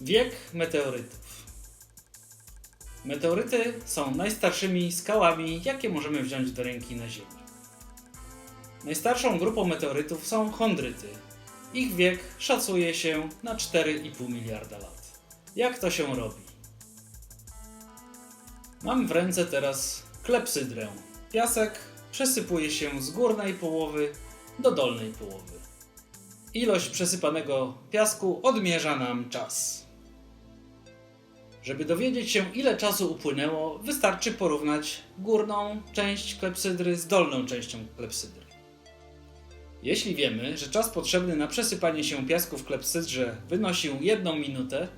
Wiek meteorytów. Meteoryty są najstarszymi skałami, jakie możemy wziąć do ręki na Ziemi. Najstarszą grupą meteorytów są chondryty. Ich wiek szacuje się na 4,5 miliarda lat. Jak to się robi? Mam w ręce teraz klepsydrę. Piasek przesypuje się z górnej połowy do dolnej połowy. Ilość przesypanego piasku odmierza nam czas. Żeby dowiedzieć się, ile czasu upłynęło, wystarczy porównać górną część klepsydry z dolną częścią klepsydry. Jeśli wiemy, że czas potrzebny na przesypanie się piasku w klepsydrze wynosił 1 minutę,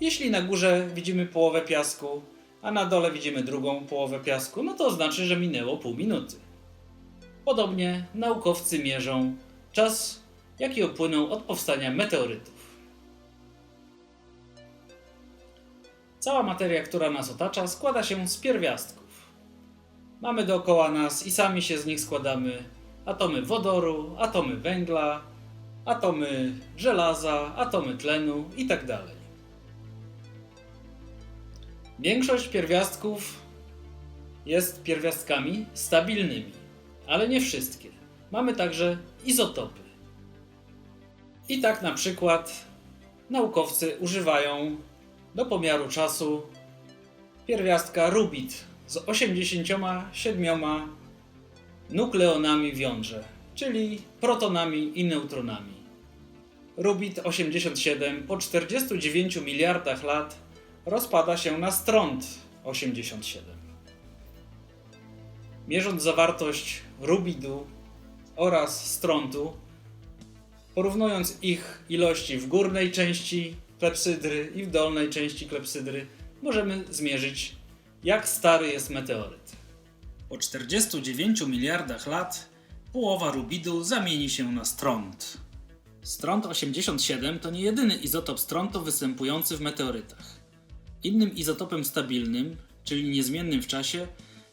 jeśli na górze widzimy połowę piasku, a na dole widzimy drugą połowę piasku, no to znaczy, że minęło pół minuty. Podobnie naukowcy mierzą czas, jaki upłynął od powstania meteorytów. Cała materia, która nas otacza, składa się z pierwiastków. Mamy dookoła nas i sami się z nich składamy atomy wodoru, atomy węgla, atomy żelaza, atomy tlenu itd. Większość pierwiastków jest pierwiastkami stabilnymi, ale nie wszystkie. Mamy także izotopy. I tak na przykład naukowcy używają do pomiaru czasu pierwiastka rubid z 87 nukleonami w jądrze, czyli protonami i neutronami. Rubid 87 po 49 miliardach lat rozpada się na stront 87. Mierząc zawartość rubidu oraz strontu, porównując ich ilości w górnej części klepsydry i w dolnej części klepsydry, możemy zmierzyć, jak stary jest meteoryt. Po 49 miliardach lat połowa rubidu zamieni się na stront. Stront 87 to nie jedyny izotop strontu występujący w meteorytach. Innym izotopem stabilnym, czyli niezmiennym w czasie,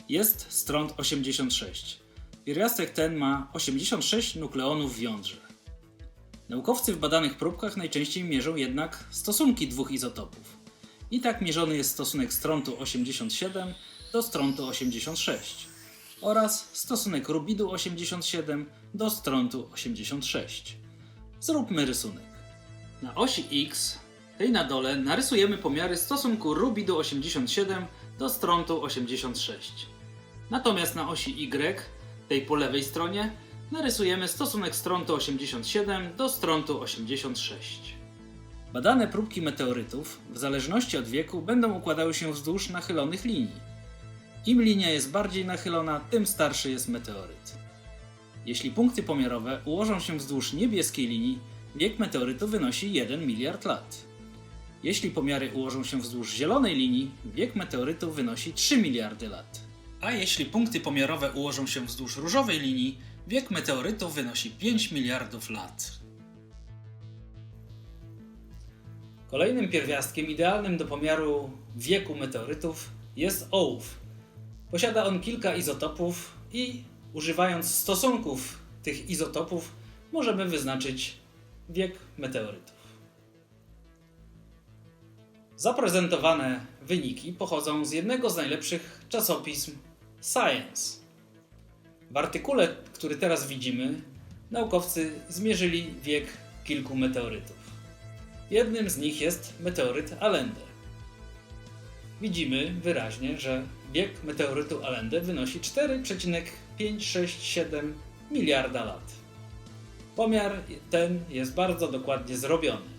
jest stront 86. Pierwiastek ten ma 86 nukleonów w jądrze. Naukowcy w badanych próbkach najczęściej mierzą jednak stosunki dwóch izotopów. I tak mierzony jest stosunek strontu 87 do strontu 86 oraz stosunek rubidu 87 do strontu 86. Zróbmy rysunek. Na osi X, tej na dole, narysujemy pomiary stosunku rubidu 87 do strontu 86. Natomiast na osi Y, tej po lewej stronie, narysujemy stosunek strontu 87 do strontu 86. Badane próbki meteorytów, w zależności od wieku, będą układały się wzdłuż nachylonych linii. Im linia jest bardziej nachylona, tym starszy jest meteoryt. Jeśli punkty pomiarowe ułożą się wzdłuż niebieskiej linii, wiek meteorytu wynosi 1 miliard lat. Jeśli pomiary ułożą się wzdłuż zielonej linii, wiek meteorytu wynosi 3 miliardy lat. A jeśli punkty pomiarowe ułożą się wzdłuż różowej linii, wiek meteorytu wynosi 5 miliardów lat. Kolejnym pierwiastkiem idealnym do pomiaru wieku meteorytów jest ołów. Posiada on kilka izotopów i używając stosunków tych izotopów możemy wyznaczyć wiek meteorytów. Zaprezentowane wyniki pochodzą z jednego z najlepszych czasopism Science. W artykule, który teraz widzimy, naukowcy zmierzyli wiek kilku meteorytów. Jednym z nich jest meteoryt Allende. Widzimy wyraźnie, że wiek meteorytu Allende wynosi 4,567 miliarda lat. Pomiar ten jest bardzo dokładnie zrobiony.